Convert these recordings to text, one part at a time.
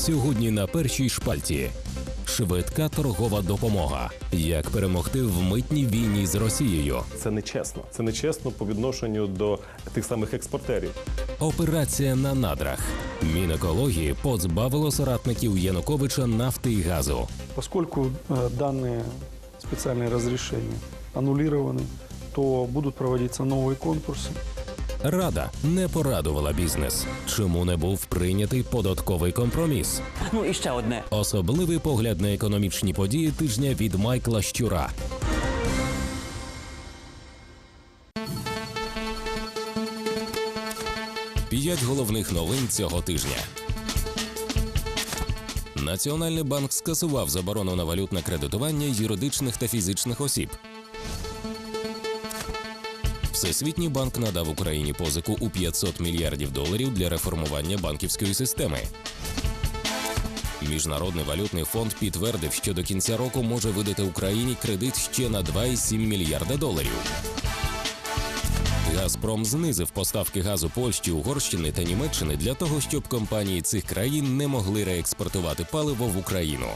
Сьогодні на першій шпальті. Швидка торгова допомога. Як перемогти в митній війні з Росією? Це нечесно. Це нечесно по відношенню до тих самих експортерів. Операція на надрах. Мінекології позбавило соратників Януковича нафти і газу. Поскольку э, данные специальные разрешения аннулированы, то будут проводиться новые конкурсы. Рада не порадувала бізнес. Чому не був прийнятий податковий компроміс? Ну і ще одне. Особливий погляд на економічні події тижня від Майкла Щура. П'ять головних новин цього тижня. Національний банк скасував заборону на валютне кредитування юридичних та фізичних осіб. Всесвітній банк надав Україні позику у 500 мільярдів доларів для реформування банківської системи. Міжнародний валютний фонд підтвердив, що до кінця року може видати Україні кредит ще на 2,7 мільярда доларів. Газпром знизив поставки газу Польщі, Угорщини та Німеччини для того, щоб компанії цих країн не могли реекспортувати паливо в Україну.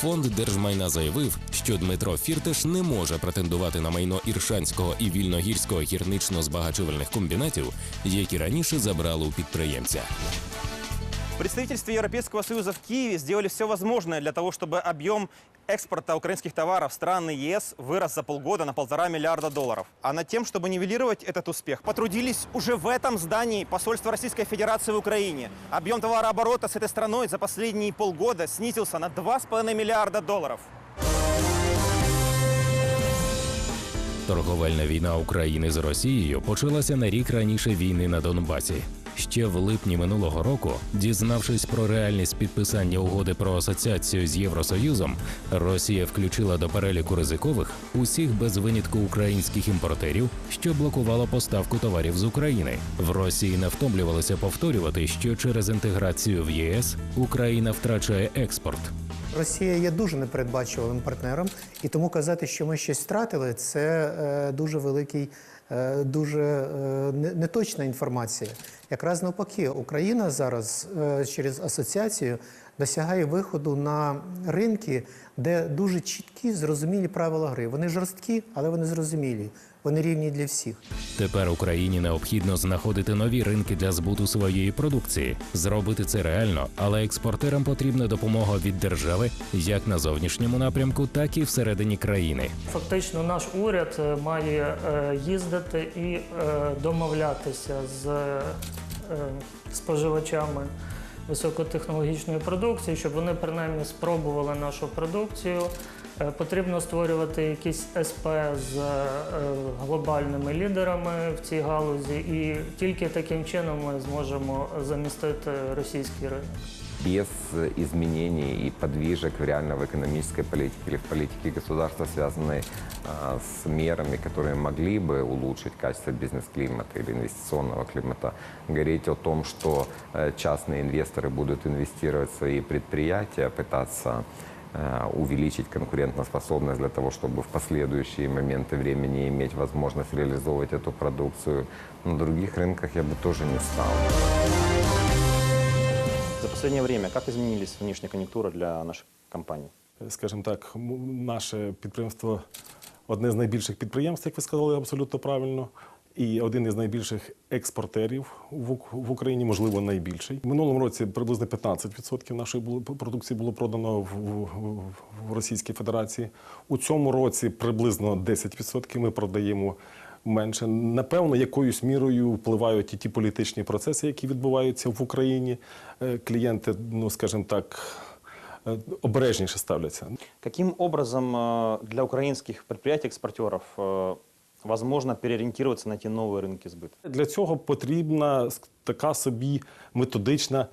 Фонд держмайна заявив, що Дмитро Фіртеш не може претендувати на майно Іршанського і вільногірського гірнично-збагачувальних комбінатів, які раніше забрали у підприємця. В представительстве Европейского Союза в Киеве сделали все возможное для того, чтобы объем экспорта украинских товаров в страны ЕС вырос за полгода на полтора миллиарда долларов. А над тем, чтобы нивелировать этот успех, потрудились уже в этом здании посольства Российской Федерации в Украине. Объем товарооборота с этой страной за последние полгода снизился на 2,5 миллиарда долларов. Торговельна війна України з Росією почалася на рік раніше війни на Донбасі. Ще в липні минулого року, дізнавшись про реальність підписання угоди про асоціацію з Євросоюзом, Росія включила до переліку ризикових усіх без винятку українських імпортерів, що блокувало поставку товарів з України. В Росії не втомлювалися повторювати, що через інтеграцію в ЄС Україна втрачає експорт. Росія є дуже непередбачуваним партнером, і тому казати, що ми щось втратили, це е, дуже великий, дуже е, неточна інформація. Якраз навпаки, Україна зараз е, через асоціацію досягає виходу на ринки, де дуже чіткі, зрозумілі правила гри. Вони жорсткі, але вони зрозумілі. Вони рівні для всіх. Тепер Україні необхідно знаходити нові ринки для збуту своєї продукції. Зробити це реально, але експортерам потрібна допомога від держави як на зовнішньому напрямку, так і всередині країни. Фактично, наш уряд е, має е, їздити і е, домовлятися з споживачами високотехнологічної продукції, щоб вони принаймні спробували нашу продукцію. Е, Потрібно створювати якісь СП з е, глобальними лідерами в цій галузі, і тільки таким чином ми зможемо замістити російський ринок. без изменений и подвижек в реально в экономической политике или в политике государства, связанной а, с мерами, которые могли бы улучшить качество бизнес-климата или инвестиционного климата, говорить о том, что э, частные инвесторы будут инвестировать в свои предприятия, пытаться э, увеличить конкурентоспособность для того, чтобы в последующие моменты времени иметь возможность реализовывать эту продукцию. На других рынках я бы тоже не стал. За последнее время как изменились внешняя конъюнктура для наших компаний? Скажімо так, м- наше підприємство одне з найбільших підприємств, як ви сказали, абсолютно правильно. І один із найбільших експортерів в Ук- в Україні, можливо, найбільший. В минулому році приблизно 15% нашої було- продукції було продано в, в, в Російській Федерації. У цьому році приблизно 10% ми продаємо менше. Напевно, якоюсь мірою впливають і ті політичні процеси, які відбуваються в Україні. Е, Клієнти, ну скажімо так, е, обережніше ставляться. Каким образом э, для украинских предприятий-экспортеров э, возможно переориентироваться на те новые рынки сбыта? Для цього потрібна с- така собі методична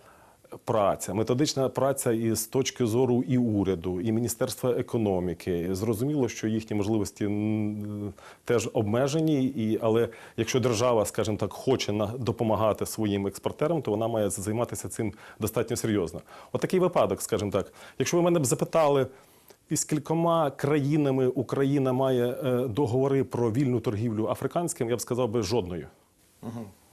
праця. Методична праця і з точки зору і уряду, і Міністерства економіки. Зрозуміло, що їхні можливості м, теж обмежені, і, але якщо держава, скажімо так, хоче на- допомагати своїм експортерам, то вона має займатися цим достатньо серйозно. Отакий випадок, скажімо так. Якщо ви мене б запитали, із кількома країнами Україна має е, договори про вільну торгівлю африканським, я б сказав би жодною.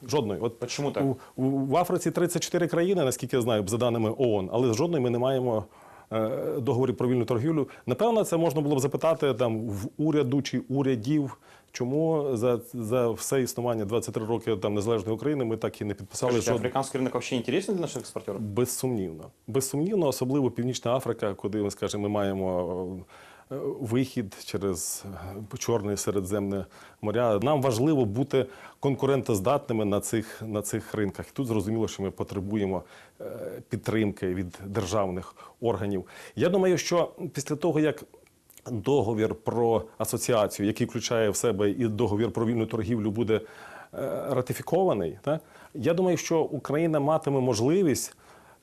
Жодної. От Чому так? У, у, в Африці 34 країни, наскільки я знаю, за даними ООН, але жодної ми не маємо е, договорів про вільну торгівлю. Напевно, це можна було б запитати там в уряду чи урядів, чому за, за все існування 23 роки там незалежної України ми так і не підписали Скажите, жодного. ринок рынок інтересний для наших експортерів? Безсумнівно. Безсумнівно, особливо Північна Африка, куди ми скажімо, ми маємо вихід через е, Чорне і Середземне моря. Нам важливо бути конкурентоздатними на цих, на цих ринках. Тут зрозуміло, що ми потребуємо е, підтримки від державних органів. Я думаю, що після того, як договір про асоціацію, який включає в себе і договір про вільну торгівлю, буде е, ратифікований, так, я думаю, що Україна матиме можливість.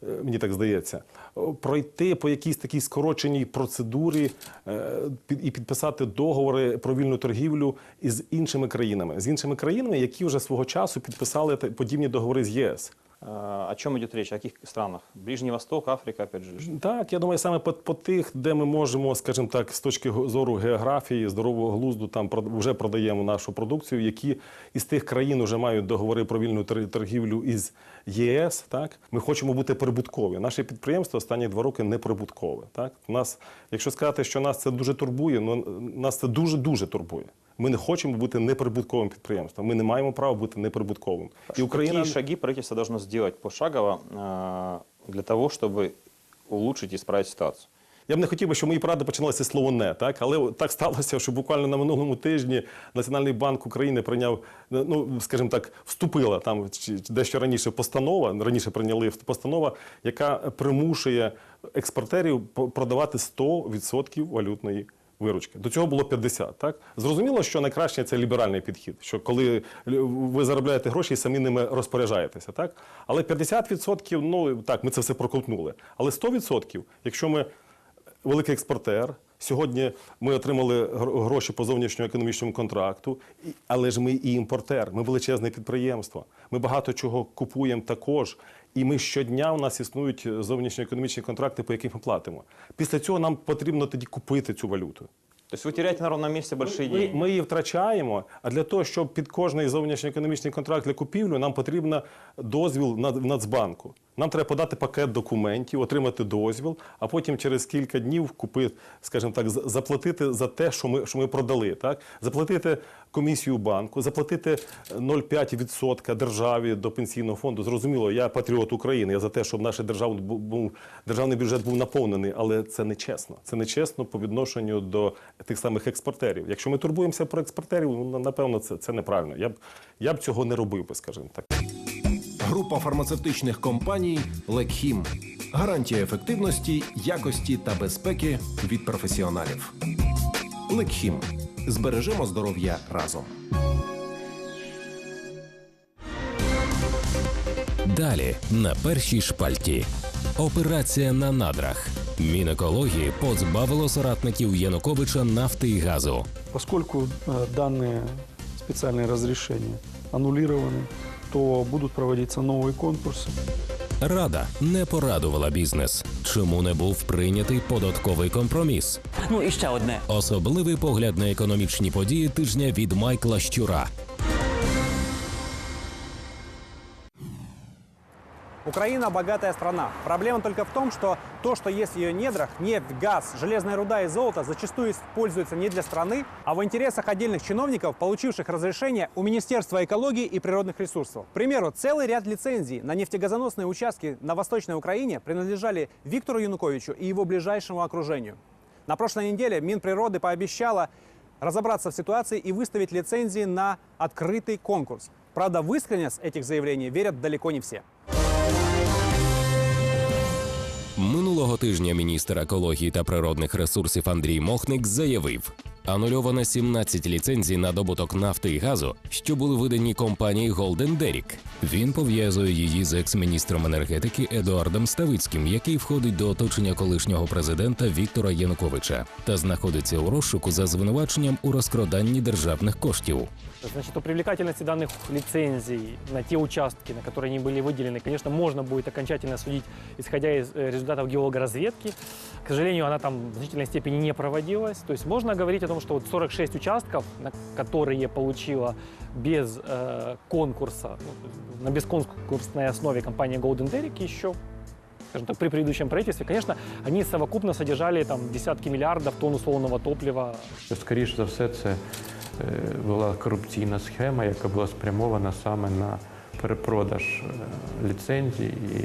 Е, Мені так здається, пройти по якійсь такій скороченій процедурі е, і підписати договори про вільну торгівлю із іншими країнами, з іншими країнами, які вже свого часу підписали подібні договори з ЄС. А, О чем идет речь? О каких странах? Ближний Восток, Африка, опять же. Так, я думаю, саме по, по тих, де ми можемо, скажімо так, з точки зору географії, здорового глузду, там вже продаємо нашу продукцію, які із тих країн вже мають договори про вільну торгівлю із ЄС. Так, ми хочемо бути прибуткові. Наше підприємство останні два роки не прибуткове. Так, нас, якщо сказати, що нас це дуже турбує, ну нас це дуже дуже турбує. Ми не хочемо бути неприбутковим підприємством. Ми не маємо права бути неприбутковим. І Україна Какие шаги правительство должно сделать пошагово для того, чтобы улучшить и исправить ситуацию? Я б не хотів би, щоб мої поради починалися з слово не, так але так сталося, що буквально на минулому тижні Національний банк України прийняв, ну скажімо так, вступила там дещо раніше постанова. Раніше прийняли постанова, яка примушує експортерів по- продавати 100% валютної. Виручки до цього було 50, Так зрозуміло, що найкраще це ліберальний підхід. Що коли ви заробляєте гроші і самі ними розпоряджаєтеся, так але 50%, ну так, ми це все проковтнули. Але 100%, якщо ми великий експортер. Сьогодні ми отримали гроші по зовнішньоекономічному контракту, але ж ми і імпортер. Ми величезне підприємство. Ми багато чого купуємо також. І ми щодня у нас існують зовнішньоекономічні контракти, по яких ми платимо. Після цього нам потрібно тоді купити цю валюту. То есть вы теряете на місці месте большие Ми, ми її втрачаємо, а для того, щоб під кожний зовнішньоекономічний контракт для купівлю, нам потрібен дозвіл Нацбанку. Нам треба подати пакет документів, отримати дозвіл, а потім через кілька днів купити, скажімо так, заплатити за те, що ми, що ми продали. Так? Заплатити комісію банку, заплатити 0,5% державі до пенсійного фонду. Зрозуміло, я патріот України, я за те, щоб наш державний, державний бюджет був наповнений, але це не чесно. Це не чесно по відношенню до тих самих експортерів. Якщо ми турбуємося про експортерів, ну, напевно, це, це неправильно. Я б, я б цього не робив би, скажімо так. Група фармацевтичних компаній Лекхім. Гарантія ефективності, якості та безпеки від професіоналів. Лекхім. Збережемо здоров'я разом. Далі на першій шпальті. Операція на надрах. Мінекології позбавило соратників Януковича нафти і газу. Поскольку э, данные специальные разрешения аннулированы, то будут проводиться новые конкурсы. Рада не порадувала бізнес. Чому не був прийнятий податковий компроміс? Ну і ще одне. Особливий погляд на економічні події тижня від Майкла Щура. Украина богатая страна. Проблема только в том, что то, что есть в ее недрах, нефть, газ, железная руда и золото, зачастую используется не для страны, а в интересах отдельных чиновников, получивших разрешение у Министерства экологии и природных ресурсов. К примеру, целый ряд лицензий на нефтегазоносные участки на Восточной Украине принадлежали Виктору Януковичу и его ближайшему окружению. На прошлой неделе Минприроды пообещала разобраться в ситуации и выставить лицензии на открытый конкурс. Правда, в искренность этих заявлений верят далеко не все. Минулого тижня міністр екології та природних ресурсів Андрій Мохник заявив: анульовано 17 ліцензій на добуток нафти і газу, що були видані компанії Golden Derrick. Він пов'язує її з екс-міністром енергетики Едуардом Ставицьким, який входить до оточення колишнього президента Віктора Януковича та знаходиться у розшуку за звинуваченням у розкраданні державних коштів. Значит, о привлекательности данных лицензий на те участки, на которые они были выделены, конечно, можно будет окончательно судить, исходя из э, результатов геологоразведки. К сожалению, она там в значительной степени не проводилась. То есть можно говорить о том, что вот 46 участков, на которые получила без э, конкурса, ну, то есть на бесконкурсной основе компания Golden Derrick еще скажем так, при предыдущем правительстве, конечно, они совокупно содержали там десятки миллиардов тонн условного топлива. Скоріше за все, це е, була корупційна схема, яка була спрямована саме на перепродаж е, ліцензій. І,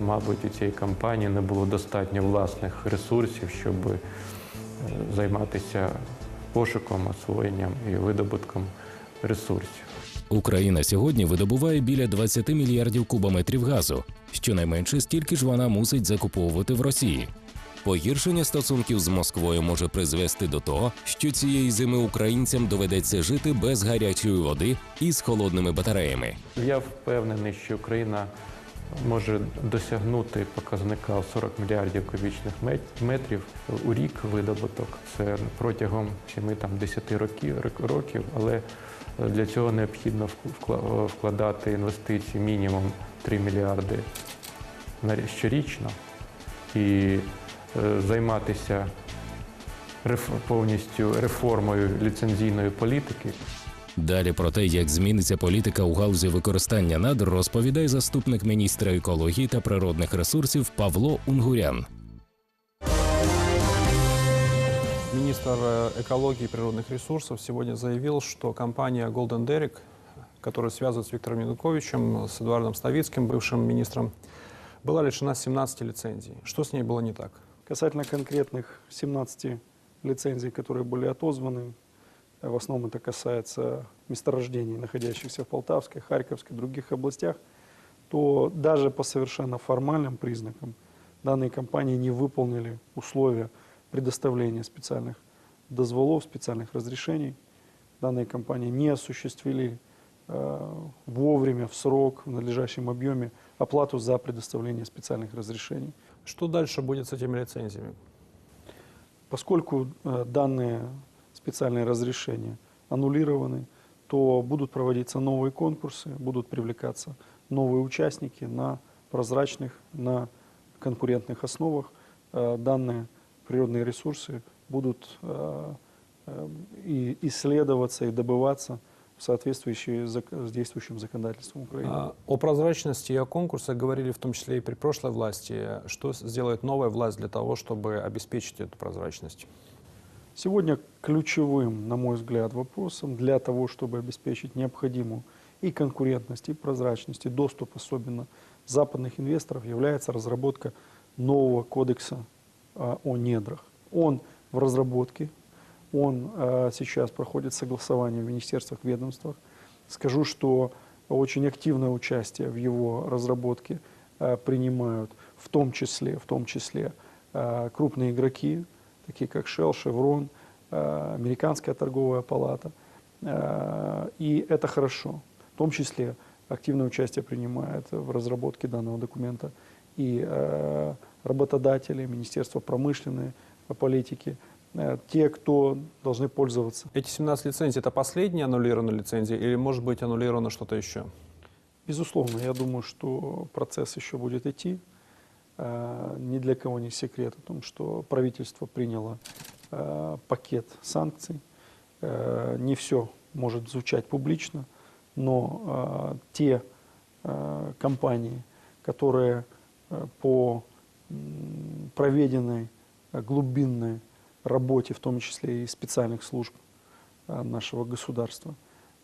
мабуть, у цієї компанії не було достатньо власних ресурсів, щоб е, займатися пошуком, освоєнням і видобутком ресурсів. Україна сьогодні видобуває біля 20 мільярдів кубометрів газу. Щонайменше стільки ж вона мусить закуповувати в Росії. Погіршення стосунків з Москвою може призвести до того, що цієї зими українцям доведеться жити без гарячої води і з холодними батареями. Я впевнений, що Україна може досягнути показника 40 мільярдів кубічних метрів у рік видобуток. Це протягом 7-10 років, але для цього необхідно вкладати інвестиції мінімум 3 мільярди щорічно і е, займатися повністю реформою ліцензійної політики. Далі про те, як зміниться політика у галузі використання надр, розповідає заступник міністра екології та природних ресурсів Павло Унгурян. Министр э, экологии и природных ресурсов сегодня заявил, что компания Golden Derrick, которая связывает с Виктором Януковичем, с Эдуардом Ставицким, бывшим министром, была лишена 17 лицензий. Что с ней было не так? Касательно конкретных 17 лицензий, которые были отозваны, э, в основном это касается месторождений, находящихся в Полтавской, Харьковской, других областях, то даже по совершенно формальным признакам данные компании не выполнили условия предоставления специальных дозволов, специальных разрешений. Данные компании не осуществили э, вовремя, в срок, в надлежащем объеме оплату за предоставление специальных разрешений. Что дальше будет с этими лицензиями? Поскольку э, данные специальные разрешения аннулированы, то будут проводиться новые конкурсы, будут привлекаться новые участники на прозрачных, на конкурентных основах. Э, Данные природные ресурсы будут э, э, и исследоваться и добываться в соответствии с действующим законодательством Украины. А, О прозрачности и о конкурсах говорили в том числе и при прошлой власти. Что сделает новая власть для того, чтобы обеспечить эту прозрачность? Сегодня ключевым, на мой взгляд, вопросом для того, чтобы обеспечить необходимую и конкурентность, и прозрачность, и доступ особенно западных инвесторов является разработка нового кодекса а, о недрах. Он в разработке, он а, сейчас проходит согласование в министерствах, ведомствах. Скажу, что очень активное участие в его разработке а, принимают в том числе, в том числе крупные игроки, такие как Shell, Chevron, э, Американская торговая палата. Э, И это хорошо. В том числе активное участие принимает в разработке данного документа и э, работодатели, Министерство промышленной политики, те, кто должны пользоваться. Эти 17 лицензий – это последние аннулированные лицензии или, может быть, аннулировано что-то еще? Безусловно, я думаю, что процесс еще будет идти. Э, Ни для кого не секрет о том, что правительство приняло э, пакет санкций. Э, Не все может звучать публично, но те компании, которые по проведенной глубинной работе, в том числе и специальных служб нашего государства,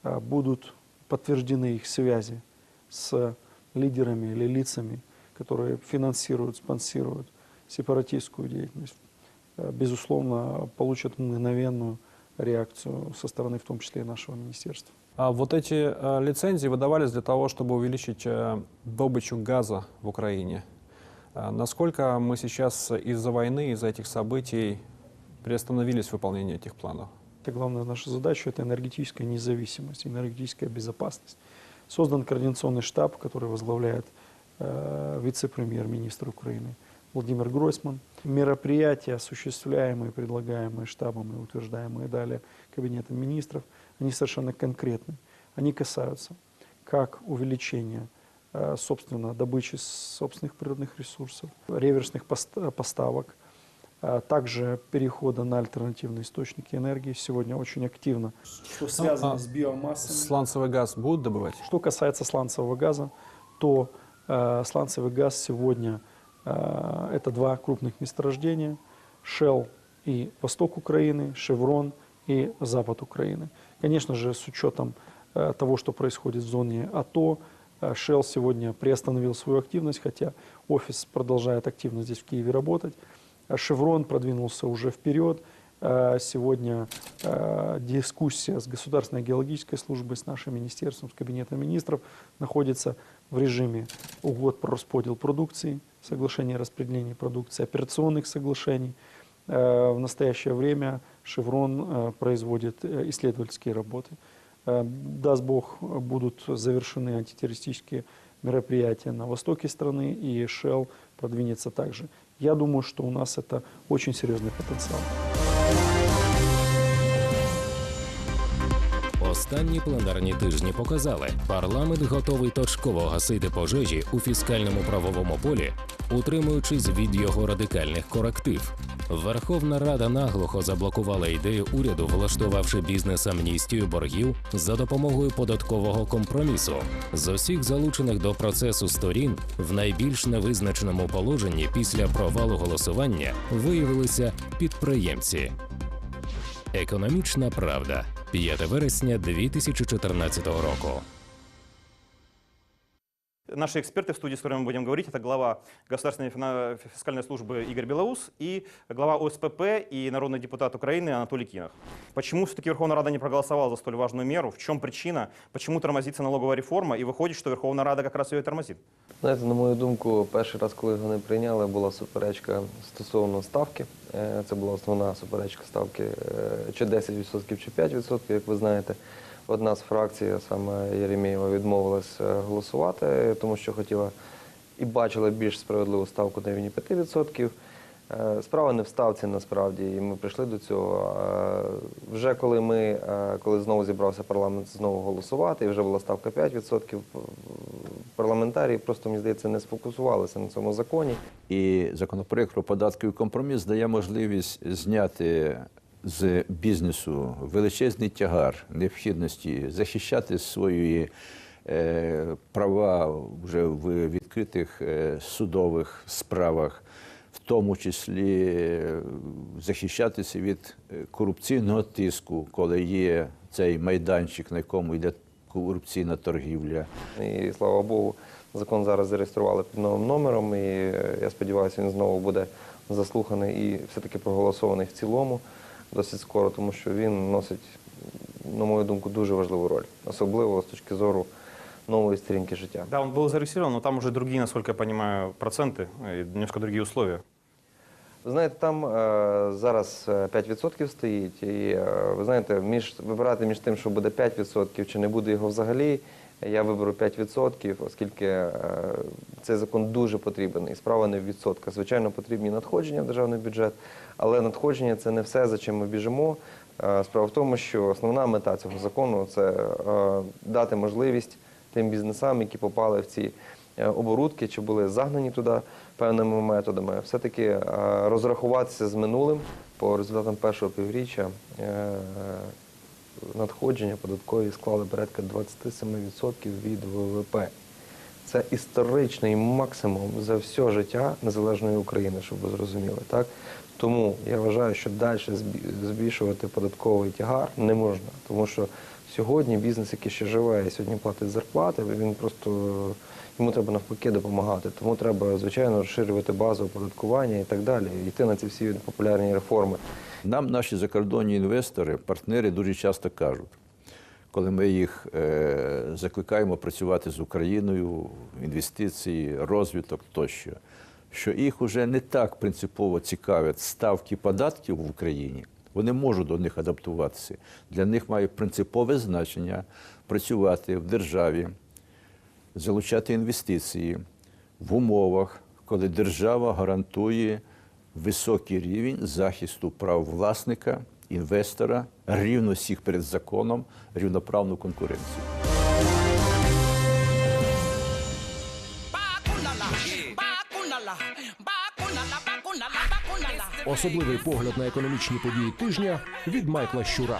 будут подтверждены их связи с лидерами или лицами, которые финансируют, спонсируют сепаратистскую деятельность, э, безусловно, получат мгновенную реакцию со стороны, в том числе и нашего министерства. А вот эти э, лицензии выдавались для того, чтобы увеличить э, добычу газа в Украине. А насколько мы сейчас из-за войны, из-за этих событий приостановились в выполнении этих планов? Это главная наша задача – это энергетическая независимость, энергетическая безопасность. Создан координационный штаб, который возглавляет вице-премьер-министр Украины Владимир Гройсман. Мероприятия, осуществляемые, предлагаемые штабом и утверждаемые далее Кабинетом министров, они совершенно конкретны. Они касаются как увеличения, э, собственно, добычи собственных природных ресурсов, реверсных пост- поставок, а также перехода на альтернативные источники энергии сегодня очень активно. Что связано а с биомассой. Сланцевый газ будут добывать? Что касается сланцевого газа, то э, сланцевый газ сегодня э, это два крупных месторождения: Shell и восток Украины, Chevron и запад Украины. Конечно же, с учетом э, того, что происходит в зоне АТО, э, Shell сегодня приостановил свою активность, хотя офис продолжает активно здесь в Киеве работать. Chevron продвинулся уже вперед. Э, Сегодня э, дискуссия с Государственной геологической службой, с нашим министерством, с Кабинетом министров находится в режиме угод про расподел продукции, соглашение о распределении продукции, операционных соглашений. Э, В настоящее время Chevron э, производит э, исследовательские работы. Э, Даст Бог, э, будут завершены антитеррористические мероприятия на востоке страны, и Shell продвинется также. Я думаю, что у нас это очень серьезный потенциал. Останні пленарні тижні показали, парламент готовий точково гасити пожежі у фіскальному правовому полі, утримуючись від його радикальних коректив. Верховна Рада наглухо заблокувала ідею уряду, влаштувавши бізнес-амністію боргів за допомогою податкового компромісу. З усіх залучених до процесу сторін в найбільш невизначеному положенні після провалу голосування виявилися підприємці. Економічна правда. 5 вересня 2014 року. Наши эксперты в студии, с которыми мы будем говорить, это глава Государственной фина- фискальной службы Игорь Белоус и глава ОСПП и народный депутат Украины Анатолий Кинах. Почему все-таки Верховная Рада не проголосовала за столь важную меру? В чем причина? Почему тормозится налоговая реформа? И выходит, что Верховная Рада как раз ее и тормозит. Знаєте, на мою думку, перший раз, коли вони прийняли, була суперечка стосовно ставки. Е, Це була основна суперечка ставки е, чи 10% чи 5%, як ви знаєте. Одна з фракцій, саме Єремєєва, відмовилась голосувати, тому що хотіла і бачила більш справедливу ставку на рівні 5%. Е, Справа не в ставці насправді, і ми прийшли до цього. Е, Вже коли ми, е, коли знову зібрався парламент знову голосувати, і вже була ставка 5%, парламентарії просто, мені здається, не сфокусувалися на цьому законі. І законопроект про податковий компроміс дає можливість зняти з бізнесу величезний тягар необхідності захищати свої е, права вже в відкритих е, судових справах, в тому числі е, захищатися від корупційного тиску, коли є цей майданчик, на якому йде корупційна торгівля. І слава Богу, закон зараз зареєстрували під новим номером. І я сподіваюся, він знову буде заслуханий і все-таки проголосований в цілому досить скоро, тому що він носить, на мою думку, дуже важливу роль, особливо з точки зору нової сторінки життя. Да, он был зарегистрирован, но там уже другие, насколько я понимаю, проценты и немножко другие условия. Ви знаєте, там е, зараз е, 5% стоїть, і е, ви знаєте, між вибирати між тим, що буде 5% чи не буде його взагалі. Я виберу 5%, оскільки е, цей закон дуже потрібен. І справа не в відсотках. Звичайно, потрібні надходження в державний бюджет, але надходження це не все, за чим ми біжимо. Е, Справа в тому, що основна мета цього закону це е, дати можливість тим бізнесам, які попали в ці оборудки чи були загнані туди певними методами, все-таки розрахуватися з минулим по результатам першого півріччя. Надходження податкові склали порядка 27% від ВВП. Це історичний максимум за все життя незалежної України, щоб ви зрозуміли. Так? Тому я вважаю, що далі збільшувати податковий тягар не можна. Тому що сьогодні бізнес, який ще живе і сьогодні платить зарплати, він просто йому треба навпаки допомагати. Тому треба, звичайно, розширювати базу оподаткування і так далі, йти на ці всі популярні реформи. Нам наші закордонні інвестори, партнери дуже часто кажуть, коли ми їх е, закликаємо працювати з Україною, інвестиції, розвиток тощо, що їх вже не так принципово цікавлять ставки податків в Україні. Вони можуть до них адаптуватися. Для них має принципове значення працювати в державі, залучати інвестиції в умовах, коли держава гарантує високий рівень захисту прав власника, інвестора, рівно всіх перед законом, рівноправну конкуренцію. Особливий погляд на економічні події тижня від Майкла Щура.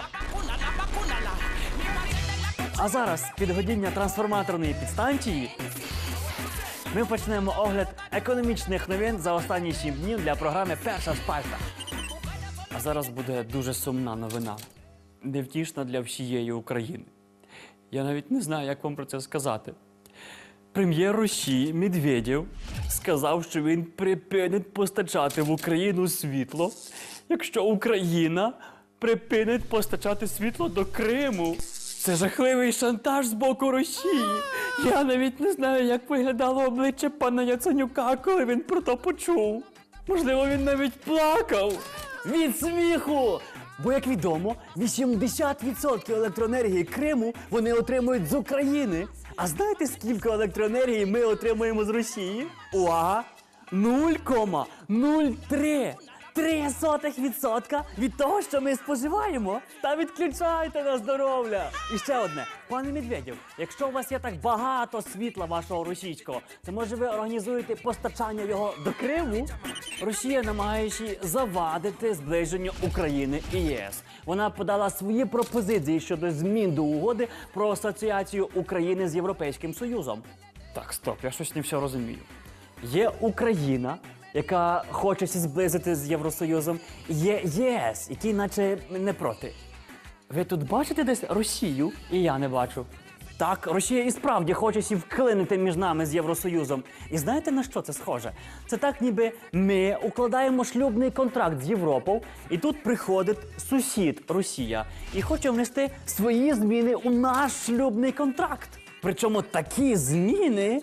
А зараз підгодіння трансформаторної підстанції. Ми почнемо огляд економічних новин за останні сім днів для програми Перша спальта. А зараз буде дуже сумна новина. Невтішна для всієї України. Я навіть не знаю, як вам про це сказати. Прем'єр Росії Медведєв сказав, що він припинить постачати в Україну світло, якщо Україна припинить постачати світло до Криму. Це жахливий шантаж з боку Росії. Я навіть не знаю, як виглядало обличчя пана Яценюка, коли він про то почув. Можливо, він навіть плакав від сміху. Бо, як відомо, 80% електроенергії Криму вони отримують з України. А знаєте, скільки електроенергії ми отримуємо з Росії? Увага! 0,03! 0,03% від того, що ми споживаємо. Та відключайте на здоров'я. І ще одне, пане Медведєв, якщо у вас є так багато світла вашого російського, то може ви організуєте постачання його до Криму? Росія намагаючи завадити зближенню України і ЄС. Вона подала свої пропозиції щодо змін до угоди про асоціацію України з Європейським Союзом. Так, стоп, я щось не все розумію. Є Україна, яка хоче зблизити з Євросоюзом, є ЄС, який наче не проти. Ви тут бачите десь Росію, і я не бачу. Так, Росія і справді хоче сі вклинити між нами з Євросоюзом. І знаєте на що це схоже? Це так, ніби ми укладаємо шлюбний контракт з Європою, і тут приходить сусід Росія і хоче внести свої зміни у наш шлюбний контракт. Причому такі зміни.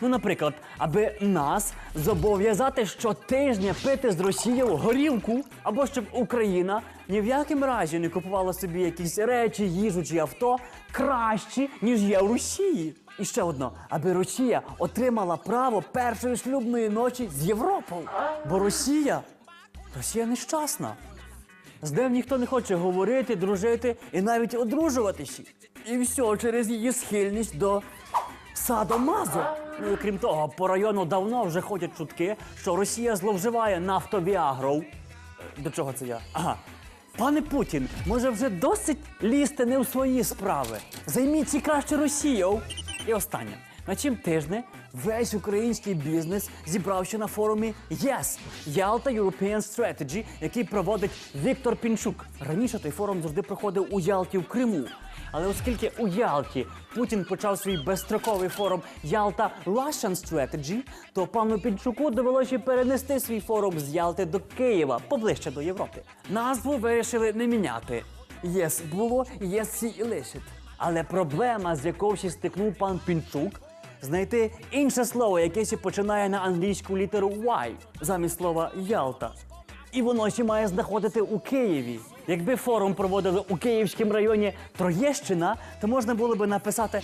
Ну, наприклад, аби нас зобов'язати щотижня пити з Росією горілку, або щоб Україна ні в якому разі не купувала собі якісь речі, їжу чи авто кращі, ніж є в Росії. І ще одно, аби Росія отримала право першої шлюбної ночі з Європою. Бо Росія, Росія нещасна. З ним ніхто не хоче говорити, дружити і навіть одружуватися. І все через її схильність до садомазу. Ну і крім того, по району давно вже ходять чутки, що Росія зловживає нафтобіагров. Е, До чого це я? Ага. Пане Путін, може вже досить лізти не у свої справи. Займіться краще Росією. І останнє. На чим тижне весь український бізнес зібрався на форумі ЄС Ялта European Strategy, який проводить Віктор Пінчук. Раніше той форум завжди проходив у Ялті в Криму. Але оскільки у Ялті Путін почав свій безстроковий форум Ялта Russian Strategy, то пану Пінчуку довелося перенести свій форум з Ялти до Києва, поближче до Європи. Назву вирішили не міняти. ЄС було, єс сі і лишить. Але проблема, з якою стикнув пан Пінчук, знайти інше слово, яке ще починає на англійську літеру Y, замість слова Ялта. І воно ще має знаходити у Києві. Якби форум проводили у Київському районі Троєщина, то можна було би написати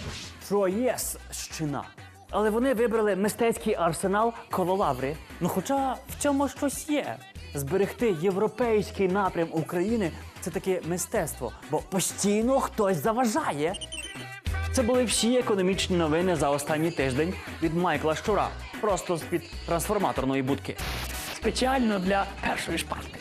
Троєщина. Але вони вибрали мистецький арсенал коло лаври. Ну хоча в цьому щось є. Зберегти європейський напрям України це таке мистецтво, бо постійно хтось заважає. Це були всі економічні новини за останній тиждень від Майкла Щура, просто з-під трансформаторної будки. Спеціально для першої шпальти.